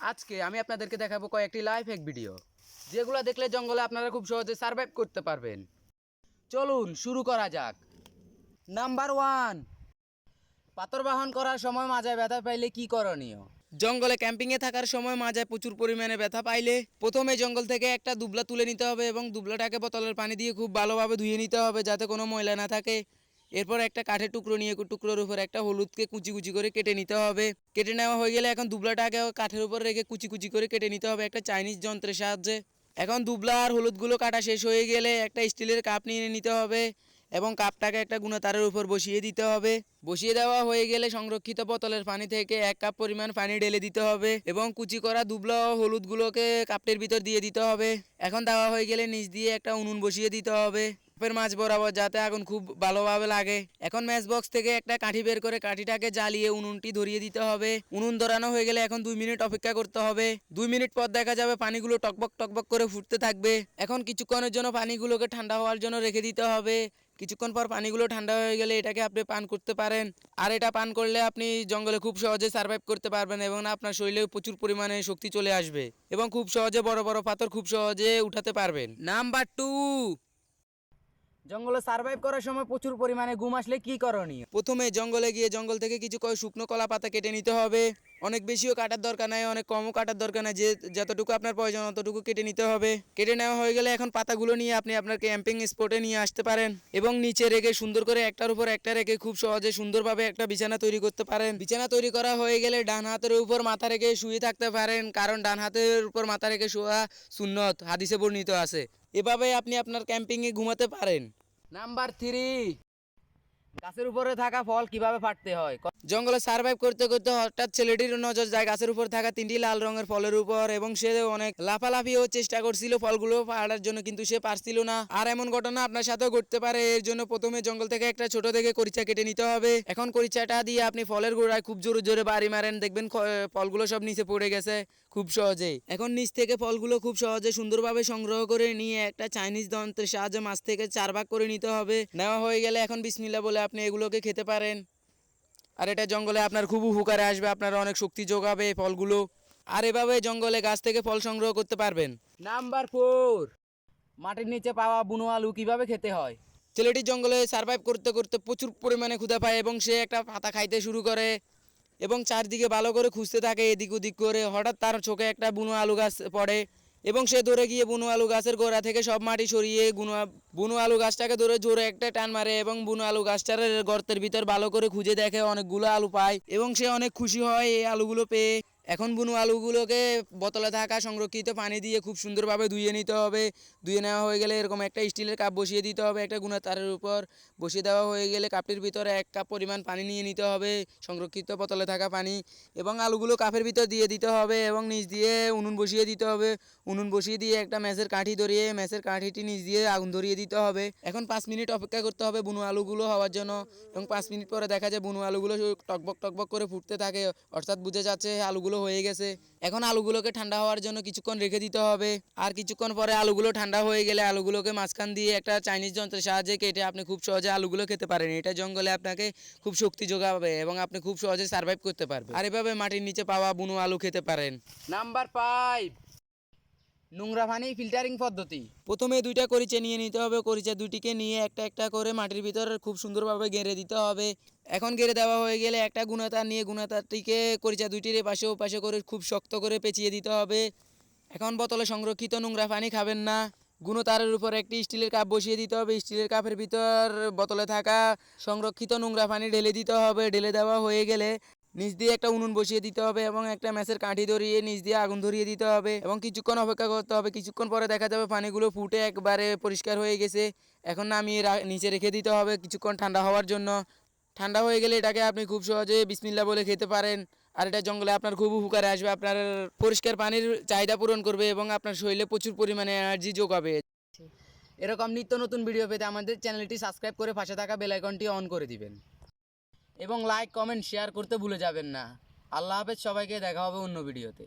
আজকে আমি আপনাদেরকে দেখাবো কয়েকটি লাইফ হ্যাক ভিডিও যেগুলো দেখলে জঙ্গলে আপনারা খুব সহজে সার্ভাইভ করতে পারবেন। চলুন শুরু করা যাক। নাম্বার ওয়ান পাথর বাহন করার সময় মাজায় ব্যথা পাইলে কি করণীয়? জঙ্গলে ক্যাম্পিংয়ে থাকার সময় মাজায় প্রচুর পরিমাণে ব্যথা পাইলে প্রথমে জঙ্গল থেকে একটা দুবলা তুলে নিতে হবে এবং দুবলাটাকে বোতলের পানি দিয়ে খুব ভালোভাবে ধুয়ে নিতে হবে যাতে কোনো ময়লা না থাকে। এরপর একটা কাঠের টুকরো নিয়ে টুকরোর উপর একটা হলুদকে কুচি কুচি করে কেটে নিতে হবে। কেটে নেওয়া হয়ে গেলে এখন দুবলাটাকে কাঠের উপর রেখে কুচি কুচি করে কেটে নিতে হবে একটা চাইনিজ যন্ত্রের সাহায্যে। এখন দুবলা আর হলুদগুলো কাটা শেষ হয়ে গেলে একটা স্টিলের কাপ নিয়ে নিতে হবে এবং কাপটাকে একটা গুণাতারের উপর বসিয়ে দিতে হবে। বসিয়ে দেওয়া হয়ে গেলে সংরক্ষিত বোতলের পানি থেকে এক কাপ পরিমাণ পানি ঢেলে দিতে হবে এবং কুচি করা দুবলা ও হলুদগুলোকে কাপটির ভিতর দিয়ে দিতে হবে। এখন দেওয়া হয়ে গেলে নিচ দিয়ে একটা উনুন বসিয়ে দিতে হবে। কাপের মাছ বরাবর যাতে আগুন খুব ভালোভাবে লাগে। এখন ম্যাচ বক্স থেকে একটা কাঠি বের করে কাঠিটাকে জ্বালিয়ে উনুনটি ধরিয়ে দিতে হবে। উনুন ধরানো হয়ে গেলে এখন দুই মিনিট অপেক্ষা করতে হবে। দুই মিনিট পর দেখা যাবে পানিগুলো টকবক টকবক করে ফুটতে থাকবে। এখন কিছুক্ষণের জন্য পানিগুলোকে ঠান্ডা হওয়ার জন্য রেখে দিতে হবে। কিছুক্ষণ পর পানিগুলো ঠান্ডা হয়ে গেলে এটাকে আপনি পান করতে পারেন। আর এটা পান করলে আপনি জঙ্গলে খুব সহজে সার্ভাইভ করতে পারবেন এবং আপনার শরীরে প্রচুর পরিমাণে শক্তি চলে আসবে এবং খুব সহজে বড় বড় পাথর খুব সহজে উঠাতে পারবেন। নাম্বার টু জঙ্গলে সার্ভাইভ করার সময় প্রচুর পরিমাণে ঘুম আসলে কি করণীয়? প্রথমে জঙ্গলে গিয়ে জঙ্গল থেকে কিছু কয় শুকনো কলা পাতা কেটে নিতে হবে। অনেক বেশিও কাটার দরকার নাই, অনেক কমও কাটার দরকার নাই, যে যতটুকু আপনার প্রয়োজন অতটুকু কেটে নিতে হবে। কেটে নেওয়া হয়ে গেলে এখন পাতাগুলো নিয়ে আপনি আপনার ক্যাম্পিং স্পটে নিয়ে আসতে পারেন এবং নিচে রেখে সুন্দর করে একটার উপর একটা রেখে খুব সহজে সুন্দরভাবে একটা বিছানা তৈরি করতে পারেন। বিছানা তৈরি করা হয়ে গেলে ডান হাতের উপর মাথা রেখে শুয়ে থাকতে পারেন, কারণ ডান হাতের উপর মাথা রেখে শোয়া সুন্নত, হাদিসে বর্ণিত আছে। এভাবে আপনি আপনার ক্যাম্পিংয়ে ঘুমাতে পারেন। নাম্বার থ্রি গাছের উপরে থাকা ফল কীভাবে ফাটতে হয়? জঙ্গলে সার্ভাইভ করতে করতে হঠাৎ ছেলেটির নজর যায় গাছের উপর থাকা তিনটি লাল রঙের ফলের উপর এবং সে অনেক লাফালাফিও চেষ্টা করছিল ফলগুলো ফাটার জন্য, কিন্তু সে পারছিল না। আর এমন ঘটনা আপনার সাথেও ঘটতে পারে। এর জন্য প্রথমে জঙ্গল থেকে একটা ছোট থেকে করিচা কেটে নিতে হবে। এখন করিচাটা দিয়ে আপনি ফলের গোড়ায় খুব জোরে জোরে বাড়ি মারেন। দেখবেন ফলগুলো সব নিচে পড়ে গেছে খুব সহজেই। এখন নিচ থেকে ফলগুলো খুব সহজে সুন্দরভাবে সংগ্রহ করে নিয়ে একটা চাইনিজ যন্ত্রের সাহায্যে মাছ থেকে চার ভাগ করে নিতে হবে। নেওয়া হয়ে গেলে এখন বিসমিল্লা বলে আপনি এগুলোকে খেতে পারেন। আর এটা জঙ্গলে আপনার খুব উপকারে আসবে আপনার অনেক শক্তি যোগাবে এই ফলগুলো। আর এভাবে জঙ্গলে গাছ থেকে ফল সংগ্রহ করতে পারবেন। নাম্বার ফোর মাটির নিচে পাওয়া বুনো আলু কীভাবে খেতে হয়? ছেলেটি জঙ্গলে সার্ভাইভ করতে করতে প্রচুর পরিমাণে ক্ষুধা পায় এবং সে একটা পাতা খাইতে শুরু করে এবং চারদিকে ভালো করে খুঁজতে থাকে এদিক ওদিক করে। হঠাৎ তার চোখে একটা বুনো আলু গাছ পড়ে। এবং সে ধরে গিয়ে বুনো আলু গাছের গোড়া থেকে সব মাটি সরিয়ে বুনো বুনো আলু গাছটাকে ধরে জোরে একটা টান মারে এবং বুনো আলু গাছটার গর্তের ভিতর ভালো করে খুঁজে দেখে অনেকগুলো আলু পায় এবং সে অনেক খুশি হয় এই আলুগুলো পেয়ে। এখন বুনো আলুগুলোকে বোতলে থাকা, সংরক্ষিত পানি দিয়ে খুব সুন্দরভাবে ধুয়ে নিতে হবে। ধুয়ে নেওয়া হয়ে গেলে এরকম একটা স্টিলের কাপ বসিয়ে দিতে হবে, একটা গুণা তারের উপর। বসিয়ে দেওয়া হয়ে গেলে কাপটির ভিতরে এক কাপ পরিমাণ পানি নিয়ে নিতে হবে, সংরক্ষিত বোতলে থাকা পানি। এবং আলুগুলো কাপের ভিতর দিয়ে দিতে হবে এবং নিচ দিয়ে উনুন বসিয়ে দিতে হবে। উনুন বসিয়ে দিয়ে একটা ম্যাচের কাঠি ধরিয়ে ম্যাচের কাঠিটি নিচ দিয়ে আগুন ধরিয়ে দিতে হবে। এখন পাঁচ মিনিট অপেক্ষা করতে হবে বুনো আলুগুলো হওয়ার জন্য। এবং পাঁচ মিনিট পরে দেখা যায় বুনো আলুগুলো টকবক টকবক করে ফুটতে থাকে, অর্থাৎ বুঝে যাচ্ছে আলুগুলো হয়ে গেছে। এখন আলুগুলোকে ঠান্ডা হওয়ার জন্য কিছুক্ষণ রেখে দিতে হবে। আর কিছুক্ষণ পরে আলুগুলো ঠান্ডা হয়ে গেলে আলুগুলোকে মাঝখান দিয়ে একটা চাইনিজ যন্ত্রের সাহায্যে কেটে আপনি খুব সহজে আলুগুলো খেতে পারেন। এটা জঙ্গলে আপনাকে খুব শক্তি যোগাবে এবং আপনি খুব সহজে সার্ভাইভ করতে পারবেন। আর এভাবে মাটির নিচে পাওয়া বুনো আলু খেতে পারেন। নাম্বার ফাইভ নোংরা পানি ফিল্টারিং পদ্ধতি। প্রথমে দুইটা করিচা নিয়ে নিতে হবে। করিচা দুটিকে নিয়ে একটা একটা করে মাটির ভিতর খুব সুন্দরভাবে গেড়ে দিতে হবে। এখন গেড়ে দেওয়া হয়ে গেলে একটা গুণাতার নিয়ে গুণাতারটিকে করিচা দুইটির পাশে ও পাশে করে খুব শক্ত করে পেঁচিয়ে দিতে হবে। এখন বোতলে সংরক্ষিত নোংরা পানি খাবেন না। গুণতারের উপর একটি স্টিলের কাপ বসিয়ে দিতে হবে। স্টিলের কাপের ভিতর বোতলে থাকা সংরক্ষিত নোংরা পানি ঢেলে দিতে হবে। ঢেলে দেওয়া হয়ে গেলে নিচ দিয়ে একটা উনুন বসিয়ে দিতে হবে এবং একটা ম্যাচের কাঠি ধরিয়ে নিচ দিয়ে আগুন ধরিয়ে দিতে হবে এবং কিছুক্ষণ অপেক্ষা করতে হবে। কিছুক্ষণ পরে দেখা যাবে পানিগুলো ফুটে একবারে পরিষ্কার হয়ে গেছে। এখন নামিয়ে নিচে রেখে দিতে হবে কিছুক্ষণ ঠান্ডা হওয়ার জন্য। ঠান্ডা হয়ে গেলে এটাকে আপনি খুব সহজে বিসমিল্লা বলে খেতে পারেন। আর এটা জঙ্গলে আপনার খুব উপকারে আসবে। আপনার পরিষ্কার পানির চাহিদা পূরণ করবে এবং আপনার শরীরে প্রচুর পরিমাণে এনার্জি যোগাবে। এরকম নিত্য নতুন ভিডিও পেতে আমাদের চ্যানেলটি সাবস্ক্রাইব করে পাশে থাকা বেল আইকনটি অন করে দিবেন। এবং লাইক কমেন্ট শেয়ার করতে ভুলে যাবেন না। আল্লাহ হাফেজ, সবাইকে দেখা হবে অন্য ভিডিওতে